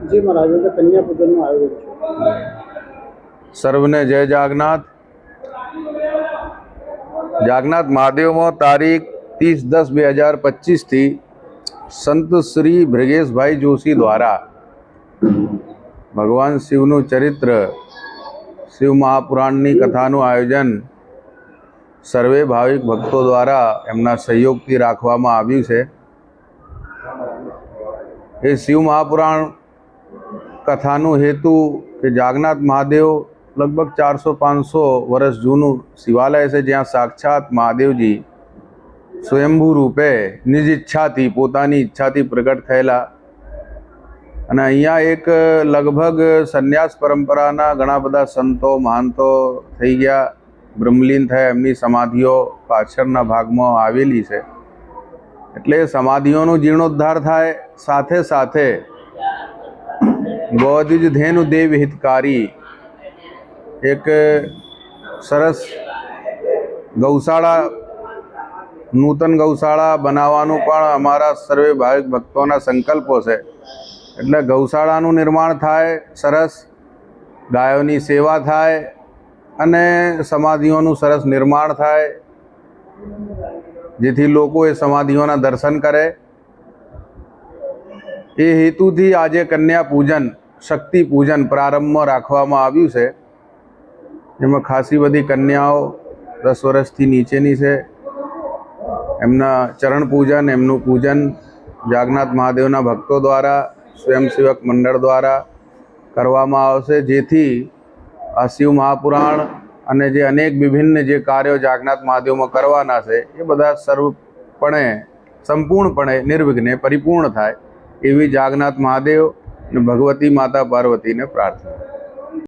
જી મહારાજ એટલે કન્યા પૂજનનું આયોજન છે. સર્વને જય જાગનાથ. જાગનાથ મહાદેવમાં તારીખ ત્રીસ દસ બે હજાર પચીસથી સંત શ્રી બ્રગેશભાઈ જોશી દ્વારા ભગવાન શિવનું ચરિત્ર, શિવ મહાપુરાણની કથાનું આયોજન સર્વે ભાવિક ભક્તો દ્વારા એમના સહયોગથી રાખવામાં આવ્યું છે. એ શિવ મહાપુરાણ કથાનું હેતુ કે જાગનાથ મહાદેવ લગભગ ચારસો પાંચસો વર્ષ જૂનું શિવાલય છે, જ્યાં સાક્ષાત મહાદેવજી સ્વયંભૂ રૂપે નિજ ઈચ્છાથી, પોતાની ઈચ્છાથી પ્રગટ થયેલા. અને અહીંયા એક લગભગ સંન્યાસ પરંપરાના ઘણા બધા સંતો, મહાંતો થઈ ગયા. બ્રહ્મલીન થયા, એમની સમાધિઓ પાછળના ભાગમાં આવેલી છે. એટલે સમાધિઓનો જીર્ણોદ્ધાર થાય, સાથે સાથે ગોદિજ ધેનુ દેવ હિતકારી. એક સરસ ગૌશાળા, નૂતન ગૌશાળા બનાવવાનું પણ અમારા સર્વે ભાવિક ભક્તોના સંકલ્પો છે. એટલે ગૌશાળાનું નિર્માણ થાય, સરસ ગાયોની સેવા થાય અને સમાધિઓનું સરસ નિર્માણ થાય. જેથી લોકો એ સમાધિઓના દર્શન કરે. એ હેતુથી આજે કન્યા પૂજન, શક્તિ પૂજન પ્રારંભમાં રાખવામાં આવ્યું છે. જેમાં ખાસી બધી કન્યાઓ દસ વર્ષથી નીચેની છે. એમના ચરણ પૂજન, એમનું પૂજન જાગનાથ મહાદેવના ભક્તો દ્વારા, સ્વયંસેવક મંડળ દ્વારા કરવામાં આવશે. જેથી આ શિવ મહાપુરાણ અને જે અનેક વિભિન્ન જે કાર્યો જાગનાથ મહાદેવમાં કરવાના છે, એ બધા સર્વપણે, સંપૂર્ણપણે નિર્વિઘ્ને પરિપૂર્ણ થાય. એવી જાગનાથ મહાદેવ અને ભગવતી માતા પાર્વતીને પ્રાર્થના.